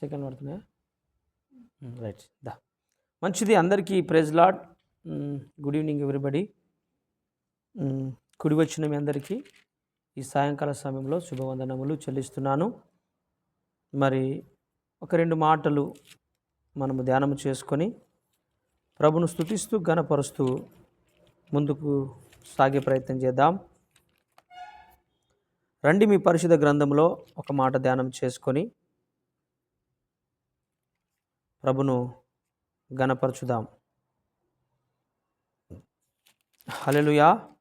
Second పడుతున్నాయా right దా. మంచిది. అందరికీ praise lord. Good evening everybody. కుడి వచ్చిన మీ అందరికీ ఈ సాయంకాల సమయంలో శుభవందనములు చెల్లిస్తున్నాను. మరి ఒక రెండు మాటలు మనము ధ్యానము చేసుకొని ప్రభును స్థుతిస్తూ గణపరుస్తూ ముందుకు సాగే ప్రయత్నం చేద్దాం. రండి మీ పరిశుద్ధ గ్రంథంలో ఒక మాట ధ్యానం చేసుకొని ప్రభును గణపరచుదాం. హలెలుయా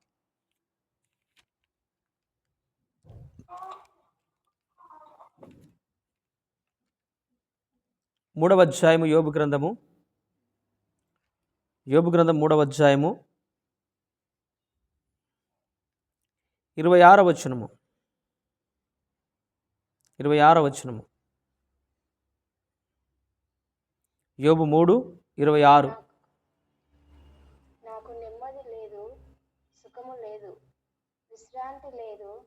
మూడవ అధ్యాయము యోబు గ్రంథము. యోబు గ్రంథం మూడవ అధ్యాయము. ఇరవై ఆరవ వచనము. ఇరవై ఆరవ వచనము. యోబు మూడు ఇరవై ఆరు. నాకు నెమ్మది లేదు సుఖము లేదు విశ్రాంతి లేదు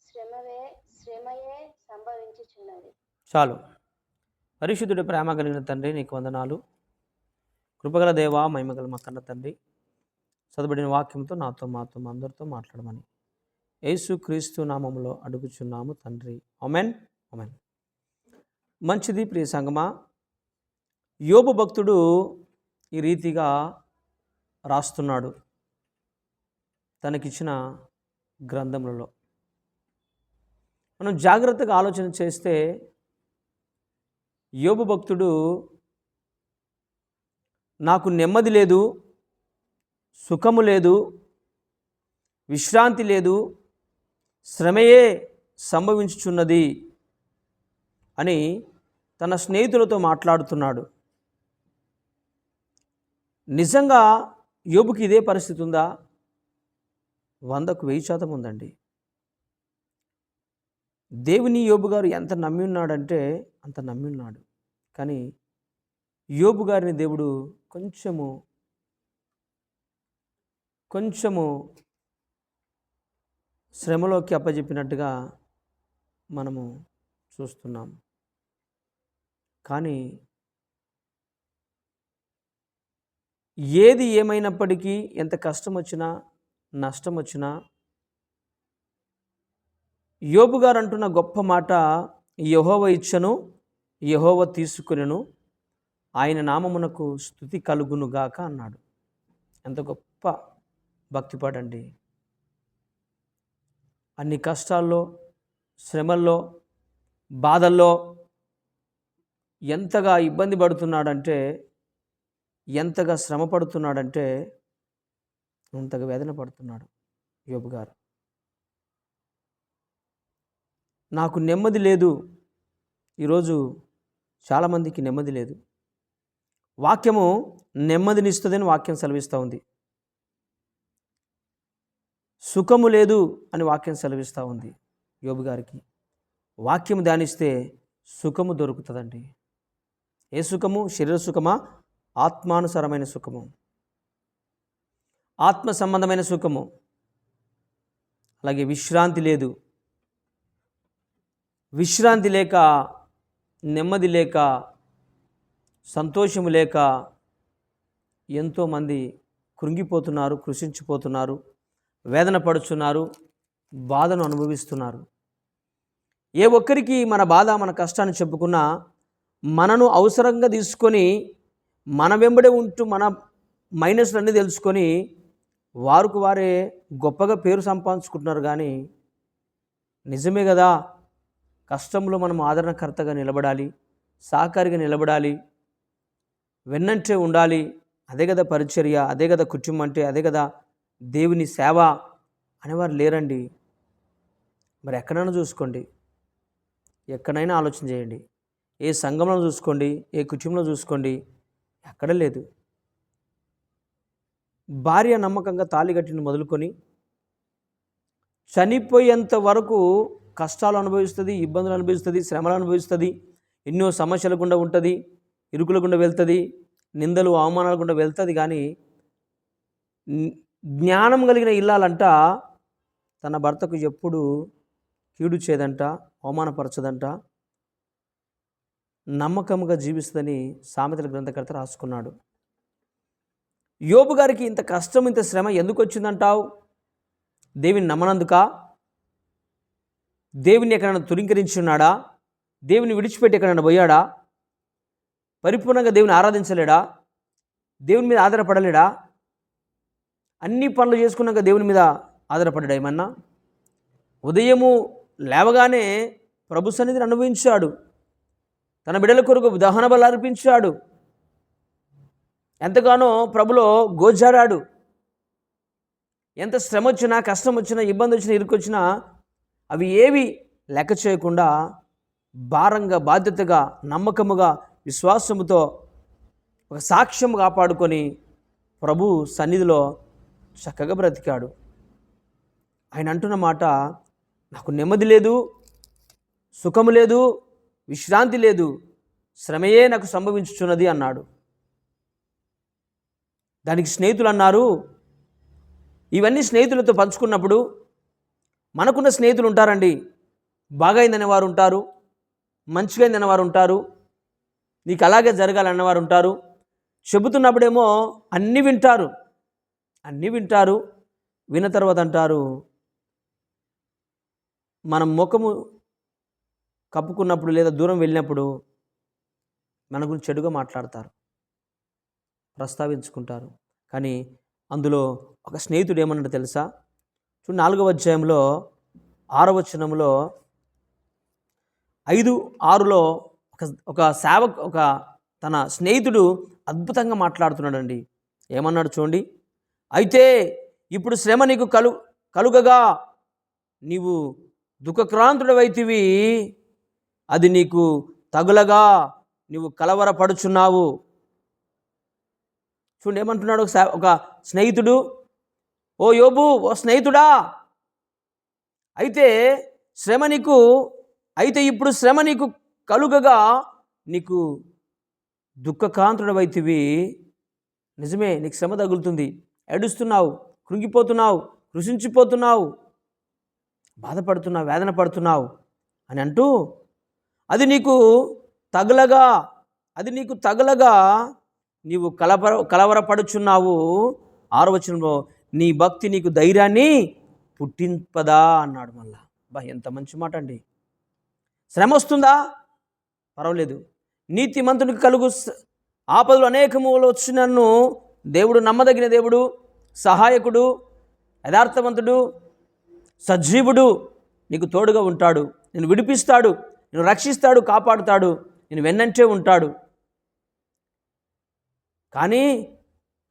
శ్రమవే శ్రమయే సంభవించుచున్నది. చాలు. పరిశుద్ధుడి ప్రేమ కలిగిన తండ్రి నీకు వందనాలు. కృపగల దేవా మహిమగల మా కన్న తండ్రి చదవబడిన వాక్యంతో నాతో మాతో మా అందరితో మాట్లాడమని. యేసు క్రీస్తు నామములో అడుగుచున్నాము తండ్రి. ఒమెన్ ఒమెన్ మంచిది ప్రియ సంగమా. యోబు భక్తుడు ఈ రీతిగా రాస్తున్నాడు తనకిచ్చిన గ్రంథములలో. మనం జాగ్రత్తగా ఆలోచన చేస్తే యోబు భక్తుడు నాకు నెమ్మది లేదు సుఖము లేదు విశ్రాంతి లేదు శ్రమయే సంభవించుచున్నది అని తన స్నేహితులతో మాట్లాడుతున్నాడు. నిజంగా యోబుకి ఇదే పరిస్థితి ఉందా? వందకు వెయ్యి శాతం ఉందండి. దేవుని యోబు గారు ఎంత నమ్మి ఉన్నాడంటే అంత నమ్మి ఉన్నాడు. కానీ యోబు గారిని దేవుడు కొంచెము కొంచెము శ్రమలోకి అప్పజెప్పినట్టుగా మనము చూస్తున్నాం. కానీ ఏది ఏమైనప్పటికీ ఎంత కష్టం వచ్చినా నష్టం వచ్చినా యోబు గారు అంటున్న గొప్ప మాట యహోవ ఇచ్చను యహోవ తీసుకునెను ఆయన నామమునకు స్థుతి కలుగునుగాక అన్నాడు. ఎంత గొప్ప భక్తిపాటండి అన్ని కష్టాల్లో శ్రమల్లో బాధల్లో ఎంతగా ఇబ్బంది పడుతున్నాడంటే ఎంతగా శ్రమ పడుతున్నాడంటే అంతగా వేదన పడుతున్నాడు యోబు గారు. నాకు నెమ్మది లేదు. ఈరోజు చాలామందికి నెమ్మది లేదు. వాక్యము నెమ్మదినిస్తుందని వాక్యం సెలవిస్తూ ఉంది. సుఖము లేదు అని వాక్యం సెలవిస్తూ ఉంది యోబు గారికి. వాక్యం ధ్యానిస్తే సుఖము దొరుకుతుందండి. ఏ సుఖము? శరీర సుఖమా? ఆత్మానుసరమైన సుఖము. ఆత్మ సంబంధమైన సుఖము. అలాగే విశ్రాంతి లేదు. విశ్రాంతి లేక నెమ్మది లేక సంతోషము లేక ఎంతోమంది కృంగిపోతున్నారు కృషించిపోతున్నారు వేదన పడుచున్నారు బాధను అనుభవిస్తున్నారు. ఏ ఒక్కరికి మన బాధ మన కష్టాన్ని చెప్పుకున్నా మనను అవసరంగా తీసుకొని మన వెంబడే ఉంటూ మన మైనస్లన్నీ తెలుసుకొని వారికి వారే గొప్పగా పేరు సంపాదించుకుంటున్నారు కానీ నిజమే కదా కష్టంలో మనం ఆదరణకర్తగా నిలబడాలి సహకారిగా నిలబడాలి వెన్నంటే ఉండాలి. అదే కదా పరిచర్య అదే కదా కుటుంబం అంటే అదే కదా దేవుని సేవ అనేవారు లేరండి. మరి ఎక్కడైనా చూసుకోండి. ఎక్కడైనా ఆలోచన చేయండి. ఏ సంఘంలో చూసుకోండి ఏ కుటుంబంలో చూసుకోండి ఎక్కడ లేదు. భార్య నమ్మకంగా తాళిగట్టిని మొదలుకొని చనిపోయేంత వరకు కష్టాలు అనుభవిస్తుంది ఇబ్బందులు అనుభవిస్తుంది శ్రమలు అనుభవిస్తుంది ఎన్నో సమస్యల గుండా ఉంటుంది ఇరుకుల గుండా వెళ్తుంది నిందలు అవమానాల గుండా వెళ్తుంది కానీ జ్ఞానం కలిగిన ఇల్లాలంట తన భర్తకు ఎప్పుడు కీడు చేయదంట అవమానపరచదంట నమ్మకంగా జీవిస్తుందని సామెతల గ్రంథకర్త రాసుకున్నాడు. యోబు గారికి ఇంత కష్టం ఇంత శ్రమ ఎందుకు వచ్చిందంటావు? దేవిని నమ్మనందుక? దేవుని ఎక్కడైనా తురింకరించి ఉన్నాడా? దేవుని విడిచిపెట్టి ఎక్కడైనా పోయాడా? పరిపూర్ణంగా దేవుని ఆరాధించలేడా? దేవుని మీద ఆధారపడలేడా? అన్ని పనులు చేసుకున్నాక దేవుని మీద ఆధారపడ్డా ఏమన్నా? ఉదయము లేవగానే ప్రభు సన్నిధిని అనుభవించాడు. తన బిడ్డల కొరకు దహన బలు అర్పించాడు. ఎంతగానో ప్రభులో గోజాడాడు ఎంత శ్రమ వచ్చినా కష్టం వచ్చినా ఇబ్బంది వచ్చినా ఇరుకొచ్చినా అవి ఏవి లెక్క చేయకుండా భారంగా బాధ్యతగా నమ్మకముగా విశ్వాసముతో ఒక సాక్ష్యం కాపాడుకొని ప్రభు సన్నిధిలో చక్కగా బ్రతికాడు. ఆయన అంటున్న మాట నాకు నెమ్మది లేదు సుఖము లేదు విశ్రాంతి లేదు. శ్రమయే నాకు సంభవించుచున్నది అన్నాడు. దానికి స్నేహితులు అన్నారు ఇవన్నీ స్నేహితులతో పంచుకున్నప్పుడు మనకున్న స్నేహితులు ఉంటారండి. బాగా అయిందనే వారు ఉంటారు. మంచిగా అయిందనే వారు ఉంటారు. నీకు అలాగే జరగాలన్న వారు ఉంటారు. చెబుతున్నప్పుడేమో అన్నీ వింటారు. అన్నీ వింటారు. విన్న తర్వాత అంటారు మనం ముఖము కప్పుకున్నప్పుడు లేదా దూరం వెళ్ళినప్పుడు మన గురించి చెడుగా మాట్లాడతారు ప్రస్తావించుకుంటారు. కానీ అందులో ఒక స్నేహితుడు ఏమన్నాడు తెలుసా? చూడు నాలుగవ అధ్యాయంలో ఆరవ వచనంలో ఐదు ఆరులో ఒక ఒక సేవ ఒక తన స్నేహితుడు అద్భుతంగా మాట్లాడుతున్నాడండి. ఏమన్నాడు చూడండి? అయితే ఇప్పుడు శ్రమ నీకు కలు కలుగగా నీవు దుఃఖక్రాంతుడవైతివి. అది నీకు తగులగా నీవు కలవరపడుచున్నావు. చూడండి ఏమంటున్నాడు ఒక ఒక స్నేహితుడు. ఓ యోబు ఓ స్నేహితుడా! అయితే శ్రమ నీకు అయితే ఇప్పుడు శ్రమ నీకు కలుగగా నీకు దుఃఖకాంతుడవైతివి. నిజమే నీకు శ్రమ తగులుతుంది. ఏడుస్తున్నావు కృంగిపోతున్నావు కృషించిపోతున్నావు బాధపడుతున్నావు వేదన పడుతున్నావు అని అంటూ అది నీకు తగలగా అది నీకు తగలగా నీవు కలవర కలవరపడుచున్నావు. ఆరవచనంలో నీ భక్తి నీకు ధైర్యాన్ని పుట్టింపదా అన్నాడు మళ్ళా. బా ఎంత మంచి మాట అండి. శ్రమ వస్తుందా? పర్వాలేదు. నీతిమంతునికి కలుగు ఆపదలు అనేకములు వచ్చినన్ను దేవుడు నమ్మదగిన దేవుడు సహాయకుడు యథార్థవంతుడు సజీవుడు నీకు తోడుగా ఉంటాడు. నేను విడిపిస్తాడు. నేను రక్షిస్తాడు కాపాడుతాడు నేను వెన్నంటే ఉంటాడు. కానీ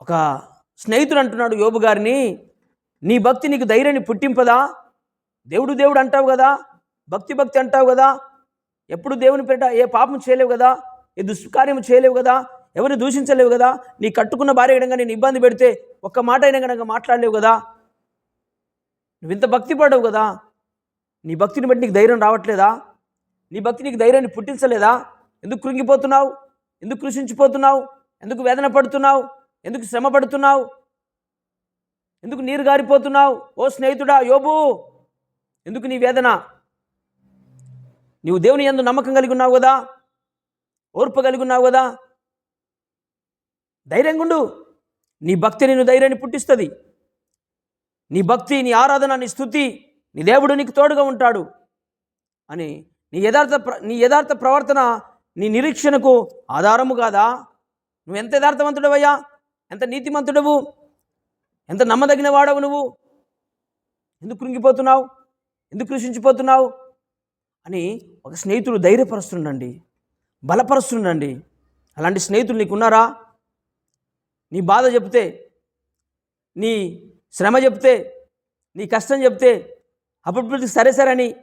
ఒక స్నేహితుడు అంటున్నాడు యోబు గారిని నీ భక్తి నీకు ధైర్యాన్ని పుట్టింపదా? దేవుడు దేవుడు అంటావు కదా భక్తి భక్తి అంటావు కదా ఎప్పుడు దేవుని పేట ఏ పాపం చేయలేవు కదా ఏ దుష్కార్యం చేయలేవు కదా ఎవరిని దూషించలేవు కదా నీ కట్టుకున్న భార్య విధంగా నేను ఇబ్బంది పెడితే ఒక్క మాట అయినా కనుక మాట్లాడలేవు కదా నువ్వు ఇంత భక్తి పడవు కదా నీ భక్తిని బట్టి నీకు ధైర్యం రావట్లేదా? నీ భక్తి నీకు ధైర్యాన్ని పుట్టించలేదా? ఎందుకు కృంగిపోతున్నావు? ఎందుకు కృషించిపోతున్నావు? ఎందుకు వేదన పడుతున్నావు? ఎందుకు శ్రమ పడుతున్నావు? ఎందుకు నీరు గారిపోతున్నావు? ఓ స్నేహితుడా యోబు! ఎందుకు నీ వేదన? నీవు దేవుని ఎందు నమ్మకం కలిగి ఉన్నావు కదా? ఓర్పు కలిగి ఉన్నావు కదా? ధైర్యంగా ఉండు. నీ భక్తి నిన్ను ధైర్యాన్ని పుట్టిస్తుంది. నీ భక్తి నీ ఆరాధన నీ స్థుతి నీ దేవుడు నీకు తోడుగా ఉంటాడు అని నీ యథార్థ ప్ర- నీ యథార్థ ప్రవర్తన నీ నిరీక్షణకు ఆధారము కాదా? నువ్వు ఎంత యథార్థవంతుడవయ్యా? ఎంత నీతిమంతుడవు? ఎంత నమ్మదగిన వాడవు నువ్వు? ఎందుకు కృంగిపోతున్నావు? ఎందుకు కృషించిపోతున్నావు? అని ఒక స్నేహితుడు ధైర్యపరుస్తుండండి. బలపరుస్తుండండి. అలాంటి స్నేహితులు నీకున్నారా? నీ బాధ చెప్తే నీ శ్రమ చెప్తే నీ కష్టం చెప్తే అప్పుడు సరే సరే అని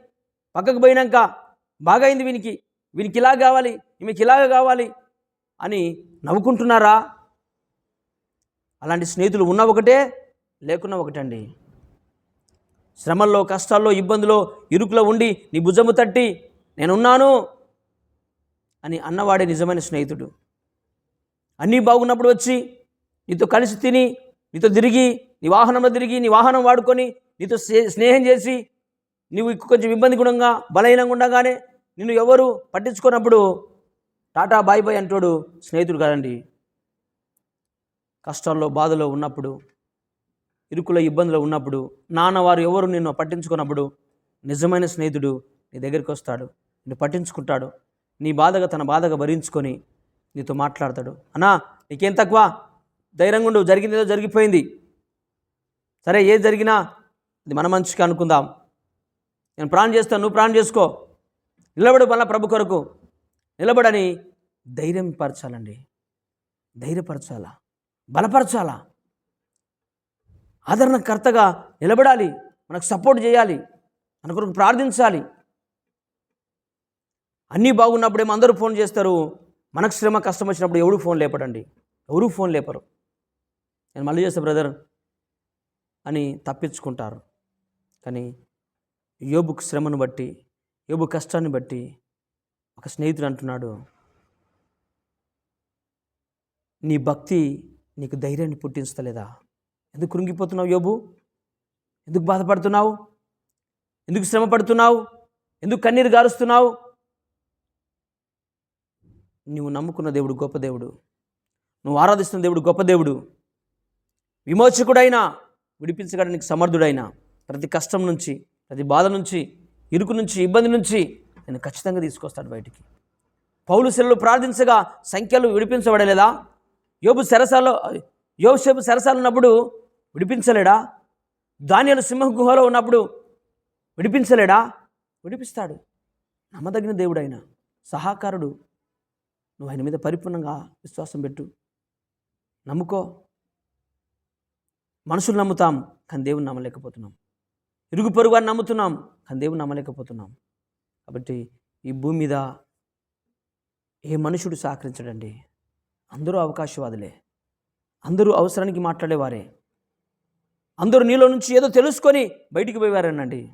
పక్కకు పోయినాక బాగా అయింది వీనికి. వీనికి ఇలా కావాలి ఈమెకి ఇలాగ కావాలి అని నవ్వుకుంటున్నారా? అలాంటి స్నేహితులు ఉన్న ఒకటే లేకున్నా ఒకటండి. శ్రమల్లో కష్టాల్లో ఇబ్బందులో ఇరుకులో ఉండి నీ భుజము తట్టి నేనున్నాను అని అన్నవాడే నిజమైన స్నేహితుడు. అన్నీ బాగున్నప్పుడు వచ్చి నీతో కలిసి తిని నీతో తిరిగి నీ వాహనంలో తిరిగి నీ వాహనం వాడుకొని నీతో స్నేహం చేసి నువ్వు కొంచెం ఇబ్బంది గుణంగా బలహీనంగా ఉండగానే నిన్ను ఎవరు పట్టించుకున్నప్పుడు టాటా బాయ్ బాయ్ అంటోడు స్నేహితుడు కాదండి. కష్టాల్లో బాధలో ఉన్నప్పుడు ఇరుకుల ఇబ్బందులు ఉన్నప్పుడు నాన్న వారు ఎవరు నిన్ను పట్టించుకున్నప్పుడు నిజమైన స్నేహితుడు నీ దగ్గరికి వస్తాడు. నిన్ను పట్టించుకుంటాడు. నీ బాధగా తన బాధగా భరించుకొని నీతో మాట్లాడతాడు. అన్నా నీకేం తక్కువ? ధైర్యంగా ఉండు. జరిగింది ఏదో జరిగిపోయింది. సరే ఏది జరిగినా అది మన మంచిగా అనుకుందాం. నేను ప్రాణం చేస్తాను నువ్వు ప్రాణం చేసుకో. నిలబడు మళ్ళా ప్రభు కొరకు. నిలబడని ధైర్యం పరచాలండి. ధైర్యపరచాలా? బలపరచాలా? ఆదరణకర్తగా నిలబడాలి. మనకు సపోర్ట్ చేయాలి. మన కొరకు ప్రార్థించాలి. అన్నీ బాగున్నప్పుడేమో అందరూ ఫోన్ చేస్తారు. మనకు శ్రమ కష్టం వచ్చినప్పుడు ఎవడు ఫోన్ లేపడండి. ఎవరు ఫోన్ లేపరు. నేను మళ్ళీ చేస్తా బ్రదర్ అని తప్పించుకుంటారు. కానీ యోబుకు శ్రమను బట్టి యోబు కష్టాన్ని బట్టి ఒక స్నేహితుడు అంటున్నాడు నీ భక్తి నీకు ధైర్యాన్ని పుట్టించలేదా? ఎందుకు కృంగిపోతున్నావు యోబు? ఎందుకు బాధపడుతున్నావు? ఎందుకు శ్రమ పడుతున్నావు? ఎందుకు కన్నీరు గారుస్తున్నావు? నువ్వు నమ్ముకున్న దేవుడు గొప్ప దేవుడు. నువ్వు ఆరాధిస్తున్న దేవుడు గొప్ప దేవుడు. విమోచకుడైనా విడిపించగడానికి సమర్థుడైన ప్రతి కష్టం నుంచి ప్రతి బాధ నుంచి ఇరుకు నుంచి ఇబ్బంది నుంచి నేను ఖచ్చితంగా తీసుకొస్తాడు బయటికి. పౌలు శిలలు ప్రార్థించగా సంఖ్యలు విడిపించబడలేదా? యోబు సరసాలో యోసేపు సరసాలు ఉన్నప్పుడు విడిపించలేడా? ధాన్యాలు సింహ గుహలో ఉన్నప్పుడు విడిపించలేడా? విడిపిస్తాడు. నమ్మదగిన దేవుడైన సహాకారుడు. నువ్వు ఆయన మీద పరిపూర్ణంగా విశ్వాసం పెట్టు. నమ్ముకో. మనుషులు నమ్ముతాం కానీ దేవుని నమ్మలేకపోతున్నాం. ఇరుగు పొరుగు అని నమ్ముతున్నాం కానీ దేవుని నమ్మలేకపోతున్నాం. కాబట్టి ఈ భూమి మీద ఏ మనుషుడు సహకరించడండి? అందరూ అవకాశవాదులే. అందరూ అవసరానికి మాట్లాడేవారే. అందరూ నీలో నుంచి ఏదో తెలుసుకొని బయటికి పోయేవారేనండి.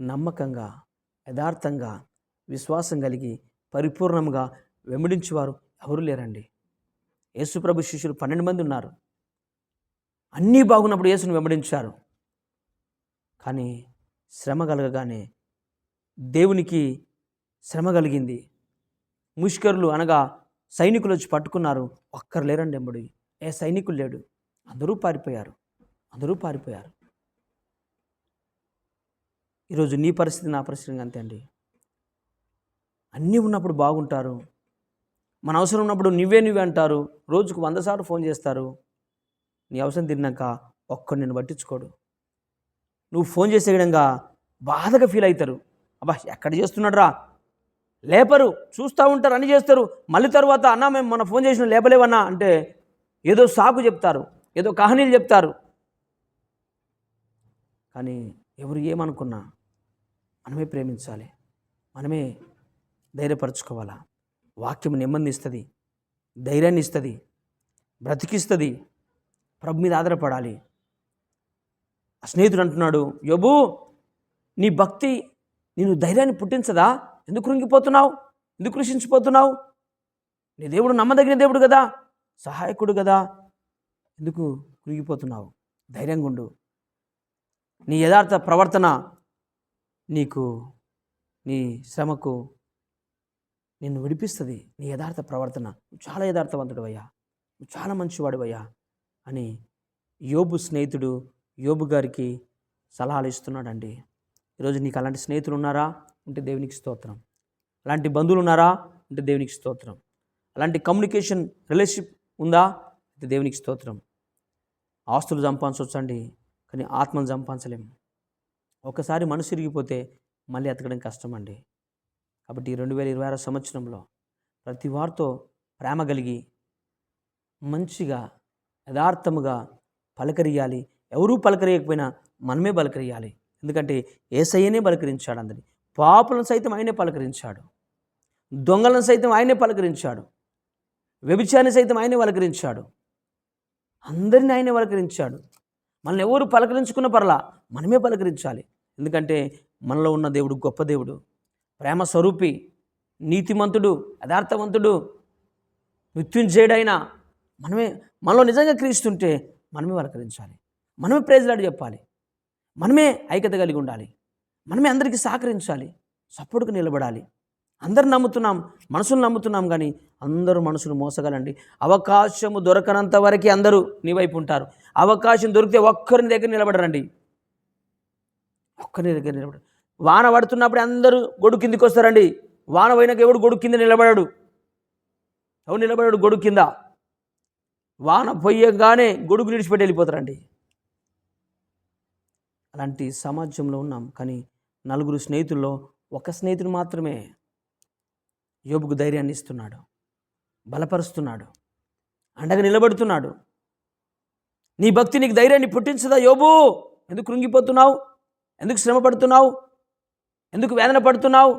నమ్మకంగా యథార్థంగా విశ్వాసం కలిగి పరిపూర్ణంగా వెంబడించేవారు ఎవరు లేరండి. యేసుప్రభు శిష్యులు పన్నెండు మంది ఉన్నారు. అన్నీ బాగున్నప్పుడు యేసును వెంబడించారు. కానీ శ్రమ కలగగానే దేవునికి శ్రమ కలిగింది. ముష్కరులు అనగా సైనికులు వచ్చి పట్టుకున్నారు. ఒక్కరు లేరండి ఎంబడి ఏ సైనికులు లేడు. అందరూ పారిపోయారు. అందరూ పారిపోయారు. ఈరోజు నీ పరిస్థితి నా పరిస్థితి అంతే అండి. అన్నీ ఉన్నప్పుడు బాగుంటారు. మన అవసరం ఉన్నప్పుడు నువ్వే నువ్వే అంటారు. రోజుకు వంద సార్లు ఫోన్ చేస్తారు. నీ అవసరం తిన్నాక ఒక్కడు నేను పట్టించుకోడు. నువ్వు ఫోన్ చేసే విధంగా బాధగా ఫీల్ అవుతారు. అబ్బా ఎక్కడ చేస్తున్నాడు రా లేపరు చూస్తూ ఉంటారు అని చేస్తారు. మళ్ళీ తర్వాత అన్న మేము మన ఫోన్ చేసిన లేపలేవన్నా అంటే ఏదో సాకు చెప్తారు ఏదో కహనీలు చెప్తారు. కానీ ఎవరు ఏమనుకున్నా మనమే ప్రేమించాలి. మనమే ధైర్యపరచుకోవాలా? వాక్యం నెమ్మదిని ఇస్తుంది ధైర్యాన్ని ఇస్తుంది బ్రతికిస్తుంది. ప్రభు మీద ఆధారపడాలి. ఆ స్నేహితుడు అంటున్నాడు యోబు నీ భక్తి నేను ధైర్యాన్ని పుట్టించదా? ఎందుకు కృంగిపోతున్నావు? ఎందుకు కృషించిపోతున్నావు? నీ దేవుడు నమ్మదగిన దేవుడు కదా సహాయకుడు కదా. ఎందుకు కృంగిపోతున్నావు? ధైర్యంగా ఉండు. నీ యథార్థ ప్రవర్తన నీకు నీ శ్రమకు నిన్ను విడిపిస్తుంది. నీ యథార్థ ప్రవర్తన. నువ్వు చాలా యథార్థవంతుడు అయ్యా నువ్వు చాలా మంచివాడు అయ్యా అని యోబు స్నేహితుడు యోబు గారికి సలహాలు ఇస్తున్నాడండి. ఈరోజు నీకు అలాంటి స్నేహితులు ఉన్నారా? ఉంటే దేవునికి స్తోత్రం. అలాంటి బంధువులు ఉన్నారా? అంటే దేవునికి స్తోత్రం. అలాంటి కమ్యూనికేషన్ రిలేషన్షిప్ ఉందా? అంటే దేవునికి స్తోత్రం. ఆస్తులు సంపాదించవచ్చండి కానీ ఆత్మను సంపాదించలేము ఒకసారి మనసు ఇరిగిపోతే మళ్ళీ ఎతకడం కష్టం అండి కాబట్టి రెండు వేల ఇరవై ఆరో సంవత్సరంలో ప్రతి వారితో ప్రేమ కలిగి మంచిగా యథార్థముగా పలకరియాలి ఎవరూ పలకరియకపోయినా మనమే పలకరియాలి ఎందుకంటే ఏసయ్యనే పలకరించాడు అందరిని. పాపులను సైతం ఆయనే పలకరించాడు. దొంగలను సైతం ఆయనే పలకరించాడు. వ్యభిచారిని సైతం ఆయనే పలకరించాడు. అందరిని ఆయనే పలకరించాడు. మనల్ని ఎవరు పలకరించుకున్న పర్లా మనమే పలకరించాలి. ఎందుకంటే మనలో ఉన్న దేవుడు గొప్ప దేవుడు. ప్రేమ స్వరూపి నీతిమంతుడు యథార్థవంతుడు మృత్యుంజయుడైన మనమే మనలో నిజంగా క్రీస్తుంటే మనమే పలకరించాలి. మనమే ప్రేజ్లాడు చెప్పాలి. మనమే ఐక్యత కలిగి ఉండాలి. మనమే అందరికీ సహకరించాలి. సపోర్ట్గా నిలబడాలి. అందరు నమ్ముతున్నాం మనసులు నమ్ముతున్నాం కానీ అందరూ మనసులు మోసగలండి. అవకాశము దొరకనంత వరకు అందరూ నీ వైపు ఉంటారు. అవకాశం దొరికితే ఒక్కరిని దగ్గర నిలబడరండి. ఒక్కరిని దగ్గర నిలబడరు వాన పడుతున్నప్పుడు అందరూ గొడుగు కిందికి వస్తారండి. వాన పోయినాక ఎవడు గొడుగు కింద నిలబడాడు? ఎవడు నిలబడాడు గొడుగు కింద? వాన పోయగానే గొడుగు నిడిచిపెట్టి వెళ్ళిపోతారండి. అలాంటి సమాజంలో ఉన్నాం. కానీ నలుగురు స్నేహితుల్లో ఒక స్నేహితుడు మాత్రమే యోబుకు ధైర్యాన్ని ఇస్తున్నాడు. బలపరుస్తున్నాడు. అండగా నిలబడుతున్నాడు. నీ భక్తి నీకు ధైర్యాన్ని పుట్టించదా యోబు? ఎందుకు కృంగిపోతున్నావు? ఎందుకు శ్రమ పడుతున్నావు? ఎందుకు వేదన పడుతున్నావు?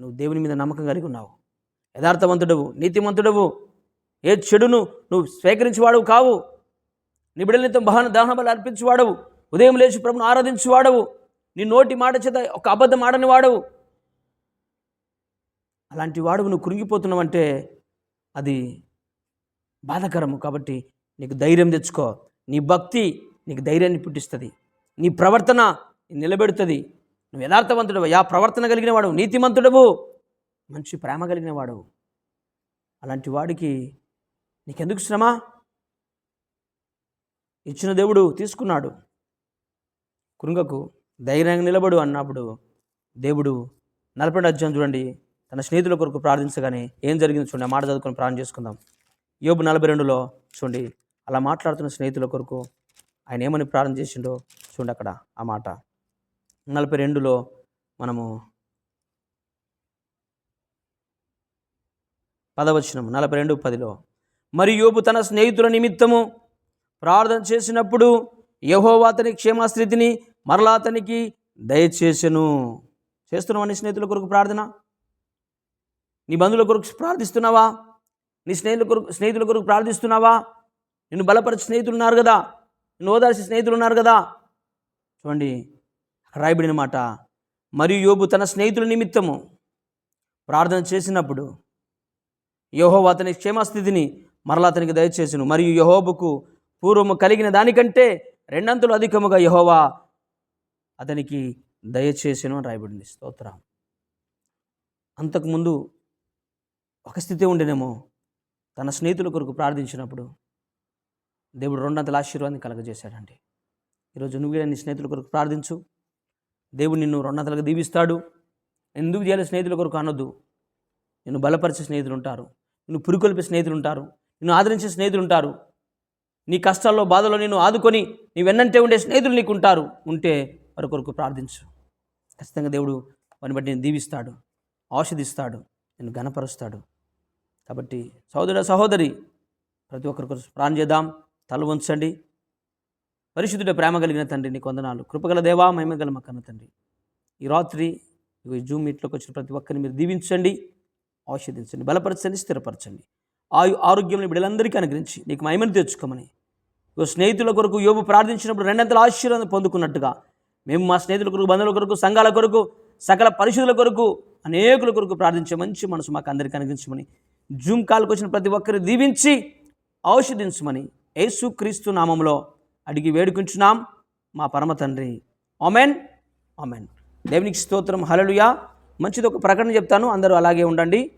నువ్వు దేవుని మీద నమ్మకం కలిగి ఉన్నావు. యథార్థవంతుడవు నీతిమంతుడవు. ఏ చెడును నువ్వు స్వీకరించేవాడవు కావు. నీ బిడ్డలతో దహన బలి అర్పించేవాడవు. ఉదయం లేచి ప్రభును ఆరాధించేవాడవు. నీ నోటి మాట చేత ఒక అబద్ధం ఆడని వాడవు. అలాంటి వాడు నువ్వు కృంగిపోతున్నావంటే అది బాధకరము. కాబట్టి నీకు ధైర్యం తెచ్చుకో. నీ భక్తి నీకు ధైర్యాన్ని పుట్టిస్తుంది. నీ ప్రవర్తన నిలబెడుతుంది. నువ్వు యథార్థవంతుడవు. యా ప్రవర్తన కలిగిన వాడు నీతిమంతుడవు. మంచి ప్రేమ కలిగిన వాడు అలాంటి వాడికి నీకెందుకు శ్రమ? ఇచ్చిన దేవుడు తీసుకున్నాడు. కృంగకు ధైర్యంగా నిలబడు అన్నప్పుడు దేవుడు నలభై అధ్యాయం చూడండి. తన స్నేహితుల కొరకు ప్రార్థించగానే ఏం జరిగింది చూడండి. ఆ మాట చదువుకొని ప్రార్థన చేసుకుందాం. యోబు నలభై రెండులో చూడండి. అలా మాట్లాడుతున్న స్నేహితుల కొరకు ఆయన ఏమని ప్రార్థన చేసిండో చూడండి అక్కడ ఆ మాట. నలభై రెండులో మనము పదవచనం నలభై రెండు పదిలో మరి యోబు తన స్నేహితుల నిమిత్తము ప్రార్థన చేసినప్పుడు యహోవా అతని క్షేమస్థితిని మరలా అతనికి దయచేసెను. చేస్తున్నావా నీ స్నేహితుల కొరకు ప్రార్థన? నీ బంధువుల కొరకు ప్రార్థిస్తున్నావా? నీ స్నేహితుల కొరకు స్నేహితుల కొరకు ప్రార్థిస్తున్నావా? నిన్ను బలపరిచే స్నేహితులు ఉన్నారు కదా? నిన్ను ఓదార్చే స్నేహితులు ఉన్నారు కదా? చూడండి అక్కడ రాయబడిన మాట మరియు యోబు తన స్నేహితుల నిమిత్తము ప్రార్థన చేసినప్పుడు యహోవ అతని క్షేమస్థితిని మరలా అతనికి దయచేసును. మరియు యహోబుకు పూర్వము కలిగిన దానికంటే రెండంతులు అధికముగా యహోవా అతనికి దయచేసెను అని రాయబడింది. స్తోత్రం. అంతకుముందు ఒక స్థితి ఉండేనేమో తన స్నేహితుల కొరకు ప్రార్థించినప్పుడు దేవుడు రెండంతల ఆశీర్వాదాన్ని కలగజేశాడండి. ఈరోజు నువ్వు కూడా నీ స్నేహితుల కొరకు ప్రార్థించు. దేవుడు నిన్ను రెండంతలుగా దీవిస్తాడు. ఎందుకు చేయాలి స్నేహితుల కొరకు అనొద్దు. నిన్ను బలపరిచే స్నేహితులు ఉంటారు. నిన్ను పురికొల్పే స్నేహితులు ఉంటారు. నిన్ను ఆదరించే స్నేహితులు ఉంటారు. నీ కష్టాల్లో బాధలో నిన్ను ఆదుకొని నీ వెన్నంటే ఉండే స్నేహితులు నీకు ఉంటారు ఉంటే వారి కొరకు ప్రార్థించు. ఖచ్చితంగా దేవుడు వారిని బట్టి నేను దీవిస్తాడు ఔషధిస్తాడు నేను గణపరుస్తాడు కాబట్టి సహోదర సహోదరి ప్రతి ఒక్కరి కొరకు చేద్దాం. తల ఉంచండి పరిశుద్ధుడ ప్రేమ కలిగిన తండ్రి నీకు వందనాలు. కృపగల దేవా మహిమగల మా తండ్రి. ఈ రాత్రి ఈ జూమ్ మీట్లోకి వచ్చిన ప్రతి ఒక్కరిని మీరు దీవించండి ఔషధించండి బలపరచండి స్థిరపరచండి. ఆయు ఆరోగ్యం బిడ్డలందరికీ అనుగ్రహించి నీకు మహిమను తెచ్చుకోమని. ఇగో స్నేహితుల కొరకు యోబు ప్రార్థించినప్పుడు రెండంతల ఆశీర్వాదం పొందుకున్నట్టుగా మేము మా స్నేహితుల కొరకు బంధువుల కొరకు సంఘాల కొరకు సకల పరిశుద్ధుల కొరకు అనేకుల కొరకు ప్రార్థించే మంచి మనసు మాకు అందరికీ అనుగ్రహించమని జూమ్ కాల్కి వచ్చిన ప్రతి ఒక్కరు దీవించి ఔషధించమని యేసుక్రీస్తు నామంలో అడిగి వేడుకుంటున్నాం. మా పరమ తండ్రి. ఆమెన్. ఆమెన్. దేవునికి స్తోత్రం. హలలుయా మంచిది ఒక ప్రకటన చెప్తాను. అందరూ అలాగే ఉండండి.